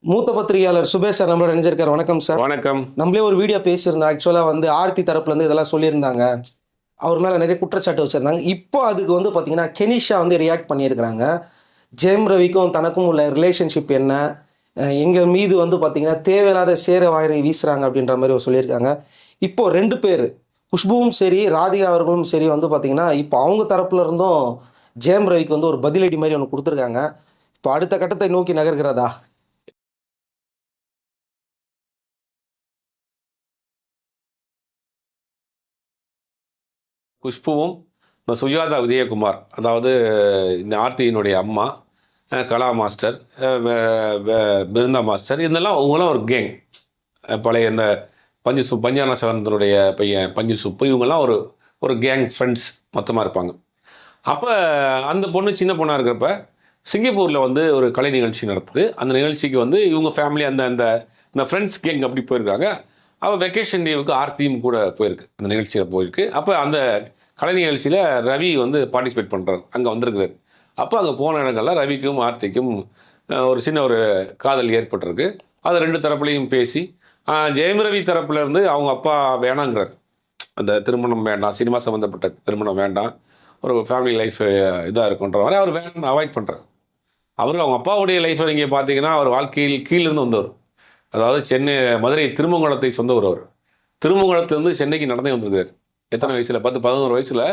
மூத்த பத்திரிகையாளர் சுபேஷ் சார் நம்மளோட நினைஞ்சிருக்காரு வணக்கம் சார். வணக்கம். நம்மளே ஒரு வீடியோ பேசியிருந்தோம். ஆக்சுவலாக வந்து ஆர்த்தி தரப்புல இருந்து இதெல்லாம் சொல்லியிருந்தாங்க. அவர் மேலே நிறைய குற்றச்சாட்டு வச்சுருந்தாங்க. இப்போ அதுக்கு வந்து பார்த்தீங்கன்னா கெனிஷா வந்து ரியாக்ட் பண்ணியிருக்கிறாங்க. ஜெயம் ரவிக்கும் தனக்கும் உள்ள ரிலேஷன்ஷிப் என்ன? அஹ் எங்க மீது வந்து பார்த்தீங்கன்னா தேவையில்லாத சேர வாயிலை வீசுறாங்க அப்படின்ற மாதிரி சொல்லியிருக்காங்க. இப்போ ரெண்டு பேர் குஷ்புவும் சரி ராதிகா அவர்களும் சரி வந்து பார்த்தீங்கன்னா இப்போ அவங்க தரப்புல இருந்தும் ஜெயம் ரவிக்கு வந்து ஒரு பதிலடி மாதிரி ஒன்று கொடுத்துருக்காங்க. இப்போ அடுத்த கட்டத்தை நோக்கி நகர்கிறதா? குஷ்புவும் இந்த சுஜாதா விஜயகுமார் அதாவது இந்த ஆர்த்தியினுடைய அம்மா கலா மாஸ்டர் பிருந்தா மாஸ்டர் இதெல்லாம் அவங்களாம் ஒரு கேங் பழைய இந்த பஞ்சு சு பஞ்சான சரந்தனுடைய பையன் பஞ்சு சுப்பு இவங்கெல்லாம் ஒரு ஒரு கேங் ஃப்ரெண்ட்ஸ் மொத்தமாக இருப்பாங்க. அப்போ அந்த பொண்ணு சின்ன பொண்ணாக இருக்கிறப்ப சிங்கப்பூரில் வந்து ஒரு கலை நிகழ்ச்சி நடத்துது அந்த நிகழ்ச்சிக்கு வந்து இவங்க ஃபேமிலி அந்த அந்த இந்த ஃப்ரெண்ட்ஸ் கேங் அப்படி போயிருக்காங்க. அவள் வெக்கேஷன் லீவுக்கு ஆர்த்தியும் கூட போயிருக்கு. அந்த நிகழ்ச்சியில் போயிருக்கு. அப்போ அந்த கலை நிகழ்ச்சியில் ரவி வந்து பார்ட்டிசிபேட் பண்ணுறார் அங்கே வந்திருக்கிறார். அப்போ அங்கே போன இடங்கள்ல ரவிக்கும் ஆர்த்திக்கும் ஒரு சின்ன ஒரு காதல் ஏற்பட்டிருக்கு. அது ரெண்டு தரப்புலையும் பேசி ஜெயம் ரவி தரப்புலேருந்து அவங்க அப்பா வேணாங்கிறார். அந்த திருமணம் வேண்டாம் சினிமா சம்மந்தப்பட்ட திருமணம் வேண்டாம் ஒரு ஃபேமிலி லைஃப் இதாக இருக்குன்ற மாதிரி அவர் வேண்டாம் அவாய்ட் பண்ணுறாரு அவர் அவங்க அப்பாவுடைய லைஃப்பை நீங்கள் பார்த்தீங்கன்னா அவர் வாழ்க்கையில் கீழேருந்து வந்தவர். அதாவது சென்னை மதுரை திருமங்கலத்தை சொந்தவர் அவர். திருமங்கலத்திலிருந்து சென்னைக்கு நடந்தே வந்திருக்காரு எத்தனை வயசில்? பத்து பதினோரு வயசில்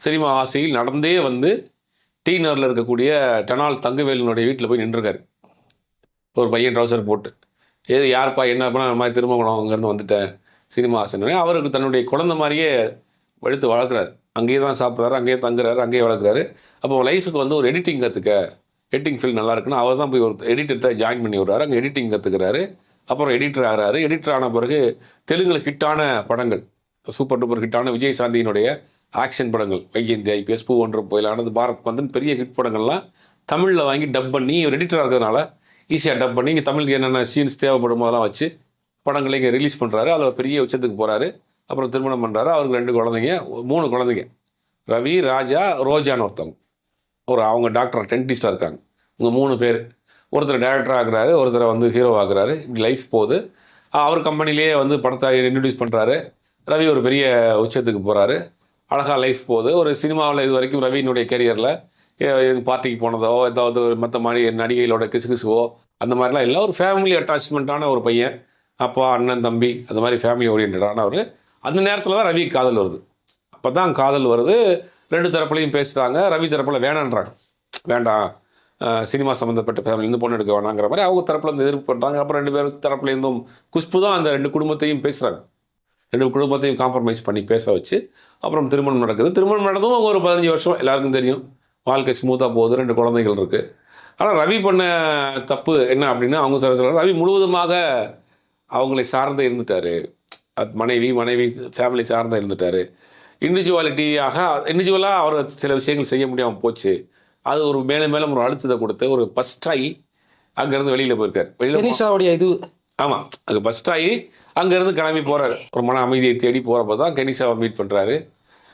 சினிமா ஆசையில் நடந்தே வந்து டி நகரில் இருக்கக்கூடிய டெனால் தங்கவேலினுடைய வீட்டில் போய் நின்றுருக்காரு. ஒரு பையன் ட்ரௌசர் போட்டு. ஏது யாருப்பா என்ன பண்ண? இந்த மாதிரி திருமங்கலம் அங்கேருந்து வந்துட்டேன். சினிமா ஆசைன்னு. அவருக்கு தன்னுடைய குழந்தை மாதிரியே எடுத்து வளர்க்குறாரு. அங்கேயே தான் சாப்பிட்றாரு அங்கேயே தங்குறாரு அங்கேயே வளர்க்குறாரு. அப்போ லைஃபுக்கு வந்து ஒரு எடிட்டிங் கற்றுக்க எடிட்டிங் ஃபீல்ட் நல்லா இருக்குன்னு அவர் தான் போய் ஒரு எடிட்டர்கிட்ட ஜாயின் பண்ணி விடுறாரு. அங்கே எடிட்டிங் கற்றுக்கிறாரு அப்புறம் எடிட்டர் ஆகிறாரு. எடிட்டர் ஆன பிறகு தெலுங்கில் ஹிட்டான படங்கள். சூப்பர் டூப்பர் ஹிட்டான விஜய் சாந்தியினுடைய ஆக்ஷன் படங்கள். வைஜெயந்தி ஐபிஎஸ் பூ ஒன்று புயலானது பாரத் பந்தன் பெரிய ஹிட் படங்கள்லாம் தமிழில் வாங்கி டப் பண்ணி ஒரு எடிட்டராக இருக்கிறதுனால ஈஸியாக டப் பண்ணி இங்கே தமிழுக்கு என்னென்ன சீன்ஸ் தேவைப்படும் போதெல்லாம் வச்சு படங்களை இங்கே ரிலீஸ் பண்ணுறாரு அதில் பெரிய உச்சத்துக்கு போகிறாரு அப்புறம் திருமணம் பண்ணுறாரு அவருக்கு ரெண்டு குழந்தைங்க மூணு குழந்தைங்க. ரவி ராஜா ரோஜான்னு ஒருத்தவங்க. ஒரு அவங்க டாக்டர் டென்டிஸ்டாக இருக்காங்க. இவங்க மூணு பேர். ஒருத்தர் டேரக்டர் ஆகுறாரு ஒருத்தர் வந்து ஹீரோ ஆகுறாரு. இப்படி லைஃப் போகுது. அவர் கம்பெனிலேயே வந்து படத்தை இன்ட்ரடியூஸ் பண்ணுறாரு ரவி ஒரு பெரிய உச்சத்துக்கு போகிறாரு அழகாக லைஃப் போகுது. ஒரு சினிமாவில் இது வரைக்கும் ரவியினுடைய கெரியரில் பார்ட்டிக்கு போனதோ ஏதாவது ஒரு மற்ற மாதிரி நடிகைகளோட கிசுகிசுவோ அந்த மாதிரிலாம் இல்லை. ஒரு ஃபேமிலி அட்டாச்மெண்ட்டான ஒரு பையன். அப்பா அண்ணன் தம்பி அந்த மாதிரி ஃபேமிலி ஓரியன்டான ஒரு அந்த நேரத்தில் தான் ரவி காதல் வருது. அப்போ தான் காதல் வருது. ரெண்டு தரப்புலையும் பேசுகிறாங்க ரவி தரப்பில் வேணான்றாங்க. வேண்டாம். சினிமா சம்மந்தப்பட்ட ஃபேமிலி இருந்து பொண்ணு எடுக்க வேணாங்கிற மாதிரி அவங்க தரப்புலேருந்து எதிர்ப்பு பண்ணுறாங்க அப்புறம் ரெண்டு பேரும் தரப்புலேருந்தும் குஷ்பு தான் அந்த ரெண்டு குடும்பத்தையும் பேசுகிறாங்க ரெண்டு குடும்பத்தையும் காம்ப்ரமைஸ் பண்ணி பேச வச்சு அப்புறம் திருமணம் நடக்குது. திருமணம் நடந்தும் அவங்க ஒரு பதினஞ்சு வருஷம். எல்லாருக்கும் தெரியும். வாழ்க்கை ஸ்மூத்தாக போகுது. ரெண்டு குழந்தைகள் இருக்குது ஆனால் ரவி பண்ண தப்பு என்ன அப்படின்னா அவங்க சொல்ல சொல்ல ரவி முழுவதுமாக அவங்களை சார்ந்தே இருந்துட்டாரு. மனைவி மனைவி ஃபேமிலி சார்ந்தே இருந்துட்டாரு. இண்டிவிஜுவாலிட்டியாக இண்டிவிஜுவலாக அவர் சில விஷயங்கள் செய்ய முடியாமல் போச்சு. அது ஒரு மேலும் மேலும் ஒரு அழுத்தத்தை கொடுத்து ஒரு ஃபஸ்ட் ஆகி அங்கேருந்து வெளியில் போயிருக்காரு. வெளியில் இது. ஆமாம் அது ஃபஸ்ட் ஆகி அங்கேருந்து கிளம்பி போகிறாரு ஒரு மன அமைதியை தேடி போகிறப்ப தான் கெனிஷாவை மீட் பண்ணுறாரு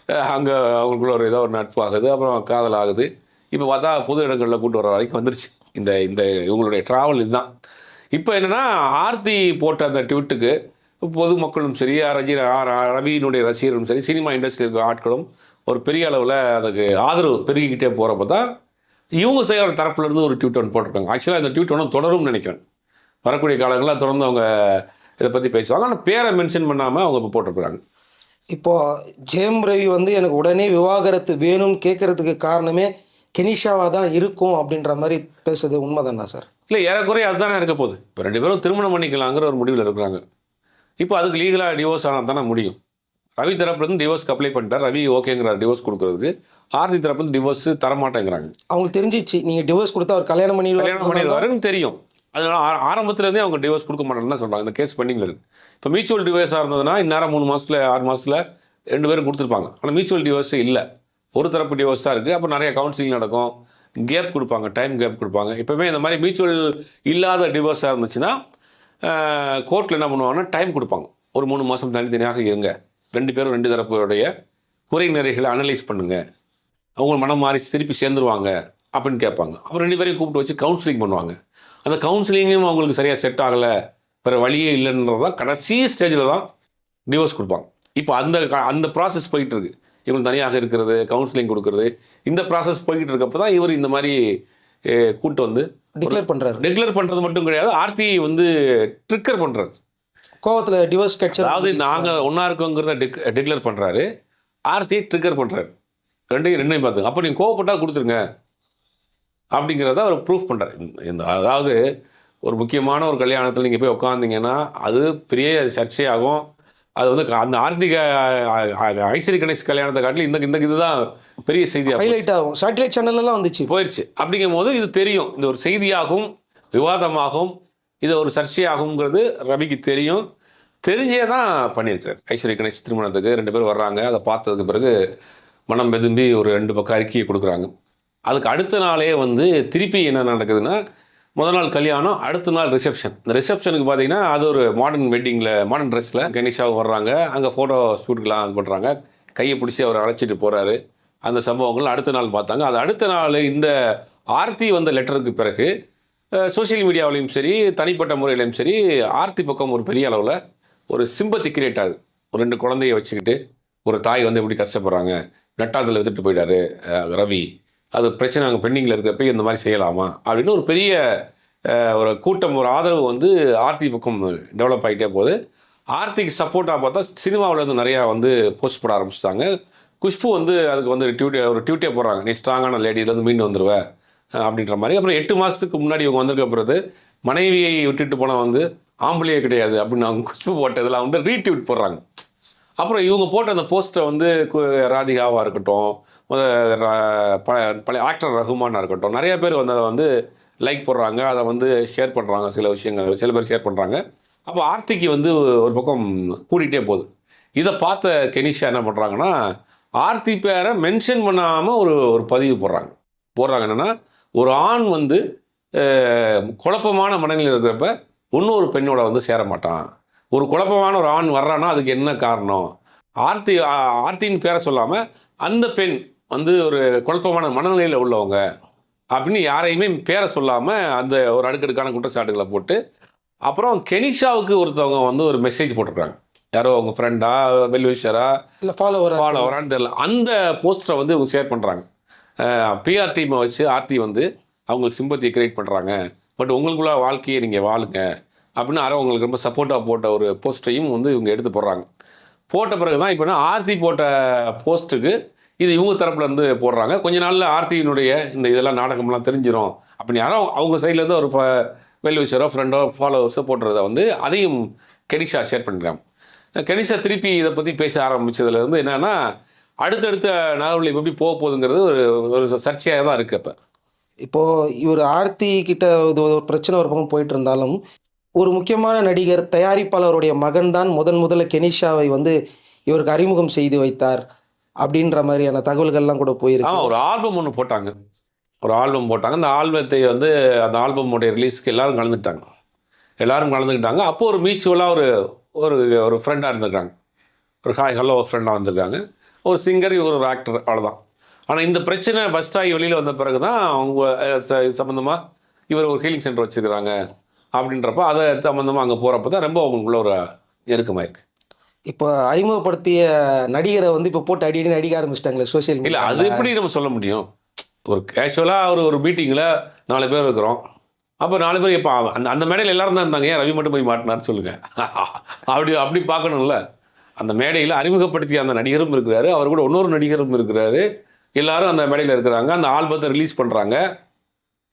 அங்கே அவங்களுக்குள்ள ஒரு ஏதோ ஒரு நட்பு ஆகுது அப்புறம் காதல் ஆகுது. இப்போ பார்த்தா பொது இடங்களில் கூட்டு வர வரைக்கும் வந்துருச்சு. இந்த இந்த இவங்களுடைய ட்ராவல் இதுதான். இப்போ என்னென்னா ஆர்த்தி போட்ட அந்த ட்விட்டுக்கு பொதுமக்களும் சரி ரஜி ர- ரவியினுடைய ரசிகர்களும் சரி சினிமா இண்டஸ்ட்ரியில் இருக்கிற ஆட்களும் ஒரு பெரிய அளவில் அதுக்கு ஆதரவு பெருகிக்கிட்டே போகிறப்ப தான் இவங்க செய்கிற தரப்புலேருந்து ஒரு ட்வீட் ஒன்று போட்டிருக்காங்க. ஆக்சுவலாக இந்த ட்வீட் ஒன்று தொடரும்னு நினைக்கிறேன். வரக்கூடிய காலங்களில் தொடர்ந்து அவங்க இதை பற்றி பேசுவாங்க. ஆனால் பேரை மென்ஷன் பண்ணாமல் அவங்க இப்போ போட்டிருக்கிறாங்க. இப்போ ஜெயம் ரவி வந்து எனக்கு உடனே விவாகரத்து வேணும்னு கேட்கறதுக்கு காரணமே கெனிஷாவாக தான் இருக்கும் அப்படின்ற மாதிரி பேசுறது உண்மைதானா சார்? இல்லை ஏறக்குறைய அதுதானே இருக்க போகுது. இப்போ ரெண்டு பேரும் திருமணம் பண்ணிக்கலாங்கிற ஒரு முடிவில் இருக்கிறாங்க. இப்போ அதுக்கு லீகலாக டிவோர்ஸ் ஆனால் தானே முடியும். ரவி தரப்புலேருந்து டிவோர்ஸ்க்கு அப்ளை பண்ணிட்டார். ரவி ஓகேங்கிறார் டிவோர்ஸ் கொடுக்கறதுக்கு. ஆர்த்தி தரப்புல டிவோர்ஸ் தரமாட்டேங்கிறாங்க. அவங்களுக்கு தெரிஞ்சிச்சு நீங்கள் டிவோர்ஸ் கொடுத்தா அவர் கல்யாணம் கல்யாணம் பண்ணிடுவார் பண்ணிடுவாருன்னு தெரியும். அதனால ஆ- ஆரம்பத்துலேருந்தே அவங்க டிவோர்ஸ் கொடுக்க மாட்டாங்கன்னு தான் சொல்கிறாங்க இந்த கேஸ் பெண்டிங்கில் இருக்குது இப்போ மியூச்சுவல் டிவோர்ஸாக இருந்ததுன்னா இந்நேரம் மூணு மாதத்தில் ஆறு மாதத்தில் ரெண்டு பேரும் கொடுத்துருப்பாங்க. ஆனால் மியூச்சுவல் டிவோர்ஸ் இல்லை. ஒரு தரப்பு டிவோர்ஸ் தான் இருக்குது அப்போ நிறைய கவுன்சிலிங் நடக்கும். கேப் கொடுப்பாங்க டைம் கேப் கொடுப்பாங்க. இப்போவுமே இந்த மாதிரி மியூச்சுவல் இல்லாத டிவோர்ஸாக இருந்துச்சுன்னா கோர்ட்டில் என்ன பண்ணுவாங்கன்னா டைம் கொடுப்பாங்க. ஒரு மூணு மாதம் தனித்தனியாக இருங்க. ரெண்டு பேரும் ரெண்டு தரப்புடைய குறை நிறைகளை அனலைஸ் பண்ணுங்கள் அவங்க மனம் மாறி திருப்பி சேர்ந்துருவாங்க அப்படின்னு கேட்பாங்க. அப்புறம் ரெண்டு பேரையும் கூப்பிட்டு வச்சு கவுன்சிலிங் பண்ணுவாங்க. அந்த கவுன்சிலிங்கும் அவங்களுக்கு சரியாக செட் ஆகலை. வேறு வழியே இல்லைன்றது தான் கடைசி ஸ்டேஜில் தான் டிவோர்ஸ் கொடுப்பாங்க. இப்போ அந்த அந்த ப்ராசஸ் போயிட்டு இருக்கு இவங்க தனியாக இருக்கிறது கவுன்சிலிங் கொடுக்கறது. இந்த ப்ராசஸ் போய்கிட்டு இருக்கப்போ தான் இவர் இந்த மாதிரி கூட்டு வந்து டிக்ளேர் பண்றாரு. ரெகுலர் பண்ணுறது மட்டும் கிடையாது. ஆர்த்தி வந்து ட்ரிக்கர் பண்ணுறாரு கோவத்துல டிவோர்ஸ் கட்சர் அதாவது நாங்கள் ஒன்றா இருக்கோங்கிறத டிக் டிக்ளேர் பண்ணுறாரு ஆர்த்தி ட்ரிக்கர் பண்ணுறாரு ரெண்டையும் ரெண்டையும் பார்த்துங்க. அப்போ நீங்கள் கோவப்பட்டா கொடுத்துருங்க. அப்படிங்கிறத அவர் ப்ரூஃப் பண்ணுறாரு இந்த அதாவது ஒரு முக்கியமான ஒரு கல்யாணத்தில் நீங்கள் போய் உட்காந்தீங்கன்னா அது பெரிய சர்ச்சையாகும். அது வந்து அந்த ஆர்த்திக ஐஸ்வரி கணேஷ் கல்யாணத்தை காட்டிலும் இந்த இந்த இதுதான் பெரிய செய்தியாக ஹைலைட் ஆகும். சேட்டலைட் சேனல்ல எல்லாம் வந்துச்சு. போயிடுச்சு அப்படிங்கும் போது இது தெரியும். இது ஒரு செய்தியாகும் விவாதமாகும் இது ஒரு சர்ச்சையாகுங்கிறது ரவிக்கு தெரியும். தெரிஞ்சே தான் பண்ணியிருக்காரு. ஐஸ்வர்ய கணேஷ் திருமணத்துக்கு ரெண்டு பேரும் வர்றாங்க. அதை பார்த்ததுக்கு பிறகு மனம் வெதும்பி ஒரு ரெண்டு பக்கம் அறிக்கையை கொடுக்குறாங்க. அதுக்கு அடுத்த நாளே வந்து திருப்பி என்ன நடக்குதுன்னா முதல் நாள் கல்யாணம் அடுத்த நாள் ரிசப்ஷன் இந்த ரிசப்ஷனுக்கு பார்த்தீங்கன்னா அது ஒரு மாடர்ன் வெட்டிங்கில் மாடர்ன் ட்ரெஸ்ஸில் கணேஷாவும் வர்றாங்க. அங்கே ஃபோட்டோ ஷூட்டுக்கெலாம் இது பண்ணுறாங்க கையை பிடிச்சி அவர் அழைச்சிட்டு போகிறாரு அந்த சம்பவங்கள் அடுத்த நாள் பார்த்தாங்க. அது அடுத்த நாள் இந்த ஆர்த்தி வந்த லெட்டருக்கு பிறகு சோஷியல் மீடியாவிலையும் சரி தனிப்பட்ட முறையிலையும் சரி ஆர்த்தி பக்கம் ஒரு பெரிய அளவில் ஒரு சிம்பத்தி கிரியேட் ஆகுது. ஒரு ரெண்டு குழந்தைய வச்சுக்கிட்டு ஒரு தாய் வந்து எப்படி கஷ்டப்படுறாங்க நட்டாதில் வித்துட்டு போயிட்டாரு ரவி. அது பிரச்சனை அங்கே பெண்டிங்கில் இருக்கப்ப இந்த மாதிரி செய்யலாமா? அப்படின்னு ஒரு பெரிய ஒரு கூட்டம் ஒரு ஆதரவு வந்து ஆர்த்தி பக்கம் டெவலப் ஆகிட்டே போகுது. ஆர்த்திக்கு சப்போர்ட்டாக பார்த்தா சினிமாவில் வந்து நிறையா வந்து போஸ்ட் போட ஆரம்பிச்சிட்டாங்க. குஷ்பு வந்து அதுக்கு வந்து டியூட்டே ஒரு டியூட்டே போடுறாங்க. நீ ஸ்ட்ராங்கான லேடியிலேருந்து மீண்டு வந்துடுவேன் அப்படின்ற மாதிரி. அப்புறம் எட்டு மாதத்துக்கு முன்னாடி இவங்க வந்திருக்க பிறகு மனைவியை விட்டுட்டு போனால் வந்து ஆம்பளையே கிடையாது அப்படின்னு அவங்க குஷ்பு போட்டதில் வந்து ரீட்வீட் போடுறாங்க. அப்புறம் இவங்க போட்ட அந்த போஸ்ட்டை வந்து கு- இருக்கட்டும் பழைய ஆக்டர் ரகுமானாக இருக்கட்டும் நிறைய பேர் வந்து அதை வந்து லைக் போடுறாங்க அதை வந்து ஷேர் பண்ணுறாங்க சில விஷயங்கள் சில பேர் ஷேர் பண்ணுறாங்க அப்போ ஆர்த்திக்கு வந்து ஒரு பக்கம் கூட்டிகிட்டே போகுது. இதை பார்த்த கெனிஷா என்ன பண்ணுறாங்கன்னா ஆர்த்தி பேரை மென்ஷன் பண்ணாமல் ஒரு ஒரு பதிவு போடுறாங்க. போடுறாங்க என்னென்னா ஒரு ஆண் வந்து குழப்பமான மனநிலையில் இருக்கிறப்ப இன்னொரு பெண்ணோட வந்து சேர மாட்டான். ஒரு குழப்பமான ஒரு ஆண் வர்றான்னா அதுக்கு என்ன காரணம்? ஆர்த்தி ஆர்த்தின்னு பேரை சொல்லாமல் அந்த பெண் வந்து ஒரு குழப்பமான மனநிலையில் உள்ளவங்க அப்படின்னு யாரையுமே பேரை சொல்லாமல் அந்த ஒரு அடுக்கடுக்கான குற்றச்சாட்டுகளை போட்டு அப்புறம் கெனிஷாவுக்கு ஒருத்தவங்க வந்து ஒரு மெசேஜ் போட்டிருக்காங்க. யாரோ அவங்க ஃப்ரெண்டா வெல்விஷரா இல்ல ஃபாலோவர் ஃபாலோ வரான்னு தெரியல. அந்த போஸ்டரை வந்து இவங்க ஷேர் பண்ணுறாங்க பிஆர் டீமை வச்சு ஆர்த்தி வந்து அவங்களுக்கு சிம்பத்தியை கிரியேட் பண்ணுறாங்க பட் உங்களுக்குள்ள வாழ்க்கையை நீங்கள் வாழுங்க அப்படின்னு யாரோ உங்களுக்கு ரொம்ப சப்போர்ட்டாக போட்ட ஒரு போஸ்ட்டையும் வந்து இவங்க எடுத்து போடுறாங்க. போட்ட பிறகு தான் இப்போ ஆர்த்தி போட்ட போஸ்ட்டுக்கு இது இவங்க தரப்புலேருந்து போடுறாங்க. கொஞ்ச நாளில் ஆர்த்தியினுடைய இந்த இதெல்லாம் நாடகம்லாம் தெரிஞ்சிடும் அப்படின்னு யாரோ அவங்க சைட்லேருந்து ஒரு வெல்விஷரோ ஃப்ரெண்டோ ஃபாலோவர்ஸோ போடுறத வந்து அதையும் கெனிஷா ஷேர் பண்ணிக்கிறாங்க. கெனிஷா திருப்பி இதை பற்றி பேச ஆரம்பித்ததுலேருந்து என்னென்னா அடுத்தடுத்த நகர்வுகள் எப்படி போக போகுதுங்கிறது ஒரு ஒரு சர்ச்சையாக தான் இருக்குது அப்போ இப்போது இவர் ஆர்த்தி கிட்ட இது ஒரு பிரச்சனை ஒரு பக்கம் போயிட்டு இருந்தாலும் ஒரு முக்கியமான நடிகர் தயாரிப்பாளருடைய மகன் தான் முதன் முதல்ல கெனிஷாவை வந்து இவருக்கு அறிமுகம் செய்து வைத்தார். அப்படின்ற மாதிரியான தகவல்கள்லாம் கூட போயிருக்கு. ஒரு ஆல்பம் ஒன்று போட்டாங்க. ஒரு ஆல்பம் போட்டாங்க. அந்த ஆல்பத்தை வந்து அந்த ஆல்பமுடைய ரிலீஸ்க்கு எல்லாரும் கலந்துக்கிட்டாங்க. எல்லாரும் கலந்துக்கிட்டாங்க. அப்போ ஒரு மியூச்சுவலாக ஒரு ஒரு ஒரு ஃப்ரெண்டாக இருந்திருக்காங்க. ஒரு ஹாய் ஹலோ ஃப்ரெண்டாக வந்திருக்காங்க. ஒரு சிங்கர் இவர் ஒரு ஆக்டர் அவ்வளோதான் ஆனால் இந்த பிரச்சனை ஃபஸ்ட் ஆகி வெளியில் வந்த பிறகு தான் அவங்க சம்மந்தமாக இவர் ஒரு ஹீலிங் சென்டர் வச்சுருக்கிறாங்க. அப்படின்றப்ப அதை சம்மந்தமாக அங்கே போகிறப்ப தான் ரொம்ப அவங்களுக்குள்ள ஒரு நெருக்கமாயிருக்கு இப்போ அறிமுகப்படுத்திய நடிகரை வந்து இப்போ போட்டு அடி அடி நடிக்க ஆரம்பிச்சிட்டாங்களே சோசியல் இல்லை மீடியா அது எப்படி நம்ம சொல்ல முடியும்? ஒரு கேஷுவலாக ஒரு ஒரு மீட்டிங்கில் நாலு பேர் இருக்கிறோம். அப்போ நாலு பேர் இப்போ அந்த அந்த மேடையில் எல்லாரும் தான் இருந்தாங்க. ஏன் ரவி மட்டும் போய் மாட்டினார்னு சொல்லுங்க. அப்படி அப்படி பார்க்கணும்ல. அந்த மேடையில் அறிமுகப்படுத்திய அந்த நடிகரும் இருக்கிறாரு. அவர் கூட இன்னொரு நடிகரும் இருக்கிறாரு. எல்லாரும் அந்த மேடையில் இருக்கிறாங்க. அந்த ஆல்பத்தை ரிலீஸ் பண்ணுறாங்க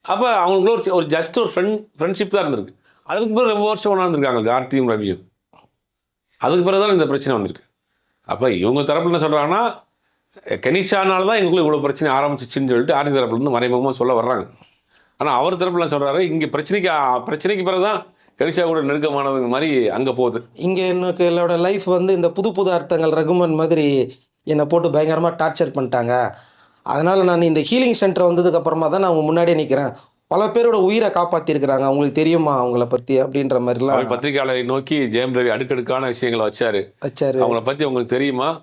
அப்போ அவங்களுக்குள்ள ஒரு ஒரு ஜஸ்ட் ஒரு ஃப்ரெண்ட் ஃப்ரெண்ட்ஷிப் தான் இருந்திருக்கு. அதுக்கு பிறகு ரொம்ப வருஷம் ஒன்றா இருந்திருக்காங்க கார்த்தியும் ரவியும். அதுக்கு பிறகு தான் இந்த பிரச்சனை வந்திருக்கு. அப்போ இவங்க தரப்பில் என்ன சொல்கிறாங்கன்னா கனிஷானால தான் எங்களுக்குள்ள இவ்வளோ பிரச்சனை ஆரம்பிச்சிச்சுன்னு சொல்லிட்டு ஆர்த்தி தரப்புலேருந்து மறைமுகமாக சொல்ல வர்றாங்க. ஆனால் அவர் தரப்புல சொல்கிறாரு இங்கே பிரச்சனைக்கு பிரச்சனைக்கு பிறகு தான் கனிஷா கூட நெருக்கமானது மாதிரி அங்கே போகுது. இங்கே எனக்கு என்னோட லைஃப் வந்து இந்த புது புது அர்த்தங்கள் ரகுமன் மாதிரி என்னை போட்டு பயங்கரமாக டார்ச்சர் பண்ணிட்டாங்க. அதனால் நான் இந்த ஹீலிங் சென்டர் வந்ததுக்கு அப்புறமா தான் நான் உங்கள் முன்னாடியே நிற்கிறேன் பல பேரோட உயிரை காப்பாற்றிருக்கிறாங்க அவங்களுக்கு தெரியுமா அவங்கள பற்றி அப்படின்ற அவர் மாதிரிலாம் பத்திரிகையாளரை நோக்கி ஜெயம் ரவி அடுக்கடுக்கான விஷயங்களை வச்சாரு. வச்சாரு. அவங்கள பற்றி உங்களுக்கு தெரியுமா?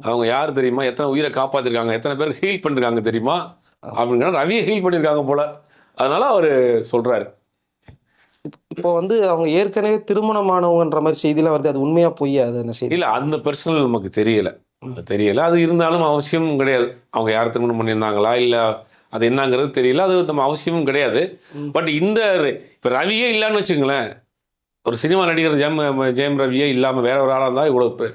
அவங்க யார் தெரியுமா? எத்தனை உயிரை காப்பாற்றிருக்காங்க எத்தனை பேர் ஹீல் பண்ணிருக்காங்க தெரியுமா? அப்படிங்கிற ரவியை ஹீல் பண்ணியிருக்காங்க போல. அதனால அவர் சொல்றாரு. இப்போ வந்து அவங்க ஏற்கனவே திருமணமானவங்கன்ற மாதிரி செய்திலாம் வருது. அது உண்மையா பொய்யா? அது என்ன செய்தி? இல்லை அந்த பர்சனல் நமக்கு தெரியல. தெரியல. அது இருந்தாலும் அவசியம் கிடையாது. அவங்க யார் திருமணம் பண்ணியிருந்தாங்களா? இல்லை அது என்னங்கிறது தெரியல. அது நம்ம அவசியமும் கிடையாது. பட் இந்த இப்போ ரவியே இல்லைன்னு வச்சுங்களேன் ஒரு சினிமா நடிகர் ஜெயம் ஜெயம் ரவியே இல்லாமல் வேற ஒரு ஆளாக இருந்தால் இவ்வளோ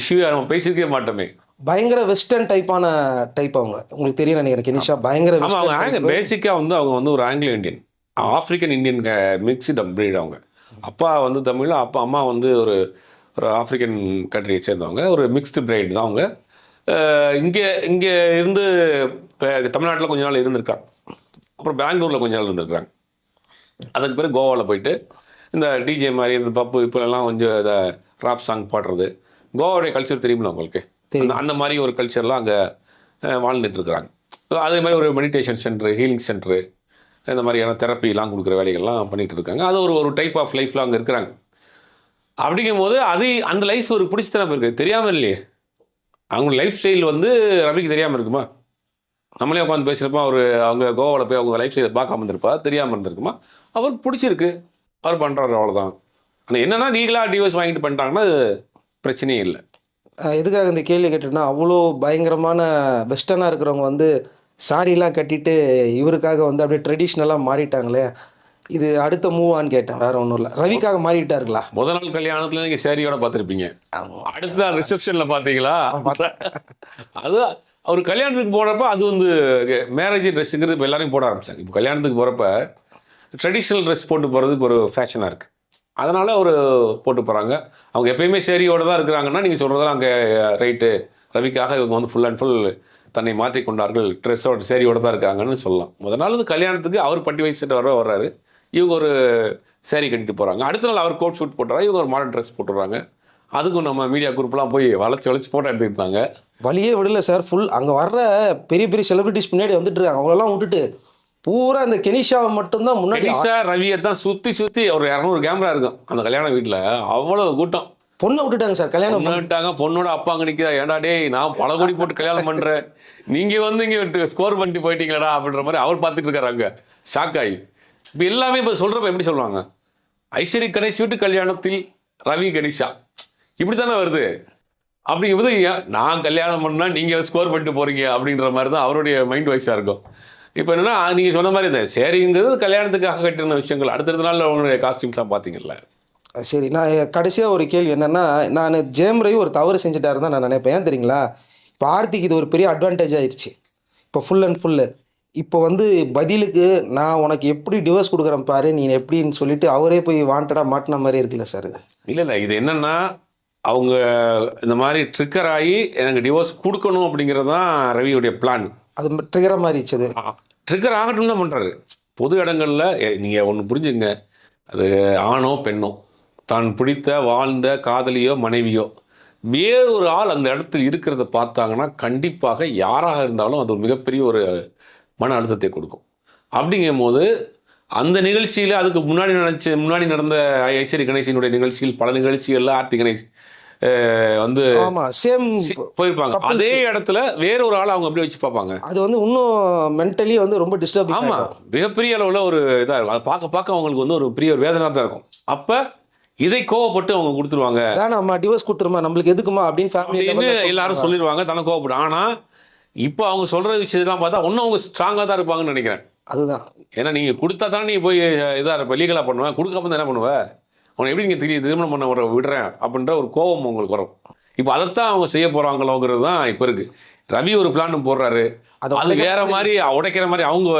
இஷ்யூவே நம்ம பேசியிருக்கவே மாட்டோமே. பயங்கர வெஸ்டர்ன் டைப்பான டைப் அவங்க. உங்களுக்கு தெரியும் நினைக்கிறேன் கெனிஷா. பயங்கர அவங்க. பேசிக்காக வந்து அவங்க வந்து ஒரு Anglo Indian. African Indian mixed breed அவங்க. அப்பா வந்து தமிழ் அப்பா அம்மா வந்து ஒரு ஒரு ஆப்பிரிக்கன் கண்ட்ரியை சேர்ந்தவங்க. ஒரு மிக்ஸ்டு பிரைட் தான் அவங்க. இங்கே இங்கே இருந்து இப்போ தமிழ்நாட்டில் கொஞ்ச நாள் இருந்திருக்காங்க. அப்புறம் பெங்களூரில் கொஞ்ச நாள் இருந்திருக்காங்க. அதுக்கு பிறகு கோவாவில் போயிட்டு இந்த டிஜே மாதிரி இந்த பப்பு இப்போலாம் கொஞ்சம் இதை ராப் சாங் பாடுறது. கோவாவுடைய கல்ச்சர் தெரியுமில்ல உங்களுக்கு? அந்த மாதிரி ஒரு கல்ச்சர்லாம் அங்கே வாழ்ந்துட்டு இருக்கிறாங்க அதே மாதிரி ஒரு மெடிடேஷன் சென்டர் ஹீலிங் சென்டரு இந்த மாதிரியான தெரப்பிலாம் கொடுக்குற வேலைகள்லாம் பண்ணிட்டு இருக்காங்க. அது ஒரு ஒரு டைப் ஆஃப் லைஃப்பில் அங்கே இருக்கிறாங்க. அப்படிங்கும் போது அது அந்த லைஃப் ஒரு பிடிச்சத்தனம் இருக்குது தெரியாமல் இல்லையே. அவங்க லைஃப் ஸ்டைல் வந்து ரவிக்கு தெரியாமல் இருக்குமா? நம்மளே உட்காந்து பேசுகிறப்ப அவர் அவங்க கோவாவில் போய் அவங்க லைஃப் ஸ்டைலை பார்க்காம இருந்திருப்பா தெரியாமல் இருந்திருக்குமா? அவருக்கு பிடிச்சிருக்கு. அவர் பண்ணுறாரு அவ்வளோதான் ஆனால் என்னென்னா நீங்களாக டிவோர்ஸ் வாங்கிட்டு பண்ணிட்டாங்கன்னா அது பிரச்சனையே இல்லை. எதுக்காக இந்த கேள்வி கேட்டோம்னா அவ்வளோ பயங்கரமான வெஸ்டர்னாக இருக்கிறவங்க வந்து சாரிலாம் கட்டிட்டு இவருக்காக வந்து அப்படியே ட்ரெடிஷ்னலாக மாறிட்டாங்களே. இது அடுத்த மூவான்னு கேட்டேன் வேற ஒன்றும் இல்லை. ரவிக்காக மாறிட்டாருங்களா? முத நாள் கல்யாணத்துல நீங்க சேரியோட பார்த்துருப்பீங்க. அடுத்த நாள் ரிசப்ஷன்ல பார்த்தீங்களா? அது அவர் கல்யாணத்துக்கு போறப்ப அது வந்து மேரேஜ் ட்ரெஸ்ஸுங்கிறது இப்போ எல்லாரையும் போட ஆரம்பிச்சாங்க. இப்போ கல்யாணத்துக்கு போறப்ப ட்ரெடிஷ்னல் ட்ரெஸ் போட்டு போகிறது இப்போ ஒரு ஃபேஷனாக இருக்கு. அதனால ஒரு போட்டு போகிறாங்க அவங்க எப்பயுமே சேரியோட தான் இருக்கிறாங்கன்னா நீங்கள் சொல்கிறதெல்லாம் அங்கே ரைட்டு ரவிக்காக இவங்க வந்து ஃபுல் அண்ட் ஃபுல் தன்னை மாற்றிக் கொண்டார்கள். ட்ரெஸ்ஸோட சேரியோட தான் இருக்காங்கன்னு சொல்லலாம். முத நாள் வந்து கல்யாணத்துக்கு அவர் பட்டி வச்சுட்டு வர வர்றாரு. இவங்க ஒரு சேரீ கட்டிட்டு போகிறாங்க அடுத்த நாள் அவர் கோட் ஷூட் போட்டுறாங்க இவங்க ஒரு மாடர்ன் ட்ரெஸ் போட்டுறாங்க அதுக்கும் நம்ம மீடியா குரூப்லாம் போய் வளைச்சு வளைச்சு ஃபோட்டோ எடுத்துக்கிட்டாங்க. வழியே விடல சார் ஃபுல் அங்கே வர்ற பெரிய பெரிய செலிபிரிட்டிஸ் பின்னாடி வந்துட்டு இருக்காங்க. அவங்களெல்லாம் விட்டுட்டு பூரா இந்த கெனிஷாவை மட்டும்தான் முன்னாடி கணிஷா ரவியை தான் சுற்றி சுற்றி ஒரு இரநூறு கேமரா இருக்கும். அந்த கல்யாண வீட்டில் அவ்வளோ கூட்டம். பொண்ணை விட்டுட்டாங்க சார் கல்யாணம் பொண்ணுட்டாங்க பொண்ணோட அப்பா அங்கே நிற்கிறா ஏன்டா டேய் நான் பல கோடி போட்டு கல்யாணம் பண்ணுறேன் நீங்கள் வந்து இங்கே ஸ்கோர் பண்ணிட்டு போயிட்டீங்களடா அப்படின்ற மாதிரி அவர் பார்த்துட்டு இருக்காரு அங்கே. ஷாக் ஆகி. இப்போ எல்லாமே இப்போ சொல்கிறப்ப எப்படி சொல்லுவாங்க? ஐஸ்வரி கணேஷ் வீட்டு கல்யாணத்தில் ரவி கணேஷா. இப்படி தானே வருது. அப்படிங்கும்போது ஏன் நான் கல்யாணம் பண்ணால் நீங்கள் ஸ்கோர் பண்ணிட்டு போகிறீங்க அப்படின்ற மாதிரி தான் அவருடைய மைண்ட் வைஸாக இருக்கும். இப்போ என்னென்னா நீங்கள் சொன்ன மாதிரி இந்த சேரிங்கிறது கல்யாணத்துக்காக கட்டின விஷயங்கள். அடுத்தடுத்த நாள் அவங்களுடைய காஸ்டியூம்ஸ்லாம் பார்த்தீங்கல்ல சரி நான் கடைசியாக ஒரு கேள்வி என்னென்னா நான் ஜேம் ரவி ஒரு தவறு செஞ்சுட்டாரு தான் நான் நினைப்பேன். ஏன் தெரியுங்களா? இப்போ ஆர்த்திக்கு இது ஒரு பெரிய அட்வான்டேஜ் ஆயிடுச்சு இப்போ ஃபுல் அண்ட் ஃபுல்லு இப்போ வந்து பதிலுக்கு நான் உனக்கு எப்படி டிவோர்ஸ் கொடுக்குறேன் பாரு நீ எப்படின்னு சொல்லிட்டு அவரே போய் வாண்டடாக மாட்டின மாதிரி இருக்குல்ல சார் இது? இல்லை இல்லை இது என்னன்னா அவங்க இந்த மாதிரி ட்ரிக்கர் ஆகி எனக்கு டிவோர்ஸ் கொடுக்கணும் அப்படிங்கிறது தான் ரவியுடைய பிளான் அது ட்ரிகர மாறிடுச்சது ட்ரிக்கர் ஆகட்டும் தான் பண்ணுறாரு பொது இடங்களில் நீங்கள் ஒன்று புரிஞ்சுங்க அது ஆணோ பெண்ணோ தான் பிடித்த வாழ்ந்த காதலியோ மனைவியோ வேறு ஒரு ஆள் அந்த இடத்துல இருக்கிறத பார்த்தாங்கன்னா கண்டிப்பாக யாராக இருந்தாலும் அது ஒரு மிகப்பெரிய ஒரு மன அழுத்தத்தை கொடுக்கும். அப்படிங்கும் போது அந்த நிகழ்ச்சியில் அதுக்கு முன்னாடி நினச்ச முன்னாடி நடந்த ஐஸ்வரி கணேசனுடைய நிகழ்ச்சியில் பல நிகழ்ச்சிகளில் ஆர்த்தி கணேஷ் வந்து ஆமாம் சேம் போயிருப்பாங்க. அதே இடத்துல வேற ஒரு ஆளை அவங்க அப்படியே வச்சு பார்ப்பாங்க. அது வந்து இன்னும் மென்டலி வந்து ரொம்ப டிஸ்டர்பிங் ஆமா மிகப்பெரிய அளவில் ஒரு இதாக இருக்கும். அதை பார்க்க பார்க்க அவங்களுக்கு வந்து ஒரு பெரிய ஒரு வேதனை தான் இருக்கும். அப்போ இதை கோவப்பட்டு அவங்க கொடுத்துருவாங்க. வேணாம்மா டிவோர்ஸ் கொடுத்துருமா நம்மளுக்கு எதுக்குமா அப்படின்னு ஃபேமிலி எல்லாரும் சொல்லிடுவாங்க. தனக்கு கோவப்படும் ஆனா இப்போ அவங்க சொல்ற விஷயத்தெல்லாம் பார்த்தா இன்னும் அவங்க ஸ்ட்ராங்காக தான் இருப்பாங்கன்னு நினைக்கிறேன். அதுதான். ஏன்னா நீங்க கொடுத்தா தானே நீ போய் இதாக இருப்ப லீகலாக பண்ணுவேன் கொடுக்காம தான் என்ன பண்ணுவ? அவனை எப்படி நீங்கள் தெரியும் திருமணம் பண்ண வர விடுறேன் அப்படின்ற ஒரு கோபம் உங்களுக்கு வரும். இப்போ அதைத்தான் அவங்க செய்ய போறாங்களோங்கிறது தான் இப்போ இருக்கு. ரவி ஒரு பிளான் போடுறாரு. அதை அது வேற மாதிரி உடைக்கிற மாதிரி அவங்க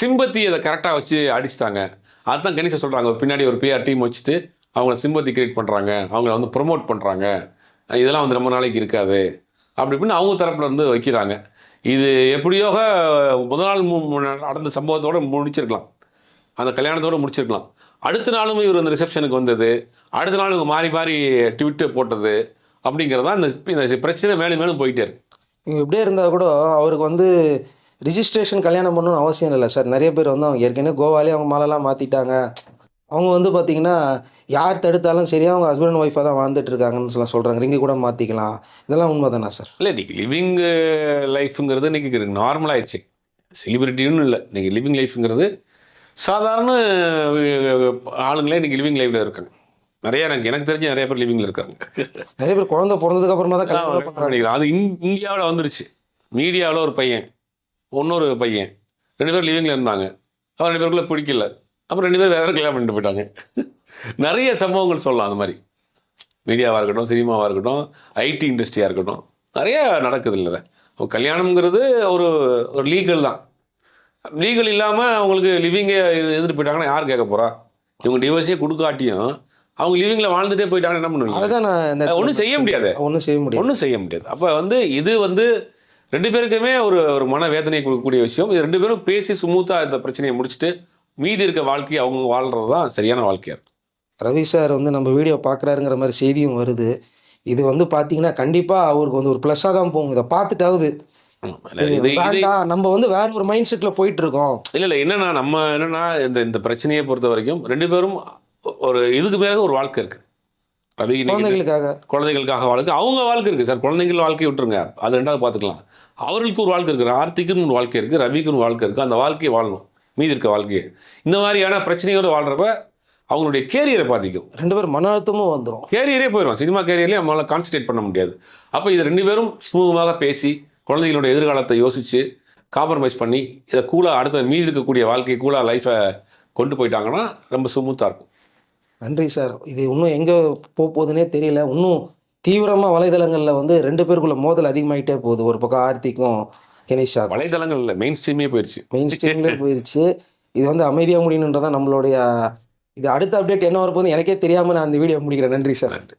சிம்பத்தி அதை கரெக்டாக வச்சு அடிச்சிட்டாங்க. அதுதான் கணேசன் சொல்றாங்க. ஒரு பின்னாடி ஒரு பிஆர் டீம் வச்சுட்டு அவங்கள சிம்பத்தி கிரியேட் பண்றாங்க. அவங்கள வந்து ப்ரொமோட் பண்றாங்க. இதெல்லாம் வந்து ரொம்ப நாளைக்கு இருக்காது. அப்படி இப்படின்னு அவங்க தரப்பில் இருந்து வைக்கிறாங்க. இது எப்படியோக முதல் நாள் மு- மு- நடந்த சம்பவத்தோடு முடிச்சிருக்கலாம். அந்த கல்யாணத்தோடு முடிச்சிருக்கலாம். அடுத்த நாளும் இவர் அந்த ரிசப்ஷனுக்கு வந்தது. அடுத்த நாள் இவங்க மாறி மாறி ட்விட்டு போட்டது அப்படிங்கிறதா இந்த இந்த பிரச்சனை மேலும் மேலும் போயிட்டே இருக்கு. இவங்க இப்படியே இருந்தால் கூட அவருக்கு வந்து ரிஜிஸ்ட்ரேஷன் கல்யாணம் பண்ணணும்னு அவசியம் இல்லை சார். நிறைய பேர் வந்து அவங்க ஏற்கனவே கோவாலே அவங்க மாலெல்லாம் மாற்றிட்டாங்க அவங்க வந்து பார்த்தீங்கன்னா யார் தடுத்தாலும் சரி அவங்க ஹஸ்பண்ட் அண்ட் ஒய்ஃபாக தான் வாழ்ந்துட்டு இருக்காங்கன்னு சொல்ல சொல்கிறாங்க ரிங்கு கூட மாற்றிக்கலாம் இதெல்லாம் உண்மை தானே சார் இல்லை இன்னைக்கு லிவிங் லைஃப்ங்கிறது இன்னைக்கு நார்மல் ஆயிடுச்சு. செலிபிரிட்டின்னு இல்லை. இன்னைக்கு லிவிங் லைஃப்ங்கிறது சாதாரண ஆளுங்களே இன்னைக்கு லிவிங் லைஃப்ல இருக்காங்க. நிறைய எனக்கு எனக்கு தெரிஞ்ச நிறைய பேர் லிவிங்ல இருக்காங்க. நிறைய பேர் குழந்தை பிறந்ததுக்கு அப்புறமா தான் கல்யாணம் பண்ணிக்கலாம். அது இந்தியாவில் வந்துருச்சு. மீடியாவில் ஒரு பையன் இன்னொரு பையன். ரெண்டு பேர் லிவிங்கில் இருந்தாங்க. அவன் ரெண்டு பேருக்குள்ள பிடிக்கல. அப்புறம் ரெண்டு பேர் வேற கல்யாணம் பண்ணிட்டு போயிட்டாங்க. நிறைய சம்பவங்கள் சொல்லலாம் அந்த மாதிரி. மீடியாவாக இருக்கட்டும் சினிமாவாக இருக்கட்டும் ஐடி இண்டஸ்ட்ரியாக இருக்கட்டும் நிறைய நடக்குது இல்லை. கல்யாணம்ங்கிறது ஒரு ஒரு லீகல் தான். லீகல் இல்லாமல் அவங்களுக்கு லிவிங்கே எதிர்த்து போயிட்டாங்கன்னா யார் கேட்க போகிறா இவங்க டிவோர்ஸே கொடுக்காட்டியும் அவங்க லிவிங்கில் வாழ்ந்துட்டே போயிட்டாங்கன்னா என்ன பண்ணுவீங்க? அதுதான் நான் ஒன்றும் செய்ய முடியாது. ஒன்றும் செய்ய முடியாது. ஒன்றும் செய்ய முடியாது. அப்போ வந்து இது வந்து ரெண்டு பேருக்குமே ஒரு ஒரு மன வேதனை கொடுக்கக்கூடிய விஷயம். இது ரெண்டு பேரும் பேசி ஸ்மூத்தாக இந்த பிரச்சனையை முடிச்சுட்டு மீதி இருக்க வாழ்க்கையை அவங்க வாழ்றது தான் சரியான வாழ்க்கையா இருக்கும். ரவி சார் வந்து நம்ம வீடியோ பார்க்குறாருங்கிற மாதிரி செய்தியும் வருது. இது வந்து பார்த்தீங்கன்னா கண்டிப்பாக அவருக்கு வந்து ஒரு ப்ளஸ்ஸாக தான் போகும். இதை பார்த்துட்டாவது நம்ம வந்து வேற ஒரு மைண்ட் செட்டில் போயிட்டு இருக்கோம் இல்லை இல்லை என்னன்னா நம்ம என்னன்னா இந்த இந்த பிரச்சனையை பொறுத்த வரைக்கும் ரெண்டு பேரும் ஒரு இதுக்கு மேலே ஒரு வாழ்க்கை இருக்கு. ரவி குழந்தைகளுக்காக. குழந்தைகளுக்காக வாழ்க்கை. அவங்க வாழ்க்கை இருக்குது சார். குழந்தைகள் வாழ்க்கையை விட்டுருங்க. அது ரெண்டாவது பார்த்துக்கலாம். அவர்களுக்கு ஒரு வாழ்க்கை இருக்குது ஆர்த்திக்குன்னு ஒரு வாழ்க்கை இருக்குது ரவிக்குன்னு ஒரு வாழ்க்கை இருக்குது அந்த வாழ்க்கையை வாழணும். மீதி இருக்க வாழ்க்கையை. இந்த மாதிரியான பிரச்சனையோடு வாழ்கிறப்ப அவங்களுடைய கேரியரை பாதிக்கும். ரெண்டு பேரும் மன அழுத்தமும் வந்துடும் கேரியரே போயிடும் சினிமா கேரியர்லேயே நம்மளால் கான்சன்ட்ரேட் பண்ண முடியாது. அப்போ இது ரெண்டு பேரும் சுமூகமாக பேசி குழந்தைகளோட எதிர்காலத்தை யோசித்து காம்ப்ரமைஸ் பண்ணி இதை கூலாக அடுத்த மீதி இருக்கக்கூடிய வாழ்க்கையை கூலாக லைஃப்பை கொண்டு போயிட்டாங்கன்னா ரொம்ப ஸ்மூத்தாக இருக்கும். நன்றி சார் இது இன்னும் எங்கே போக போகுதுன்னே தெரியல. இன்னும் தீவிரமாக வலைதளங்களில் வந்து ரெண்டு பேருக்குள்ள மோதல் அதிகமாயிட்டே போகுது. ஒரு பக்கம் ஆர்த்திக்கும் கணேஷா வலைதளங்கள் மெயின் ஸ்ட்ரீமே போயிடுச்சு மெயின் ஸ்ட்ரீம்லேயே போயிடுச்சு இது வந்து அமைதியாக முடியணுன்றதான் நம்மளுடைய இது அடுத்த அப்டேட் என்ன வரப்போகுது எனக்கே தெரியாமல் நான் இந்த வீடியோ முடிக்கிறேன். நன்றி சார். நன்றி.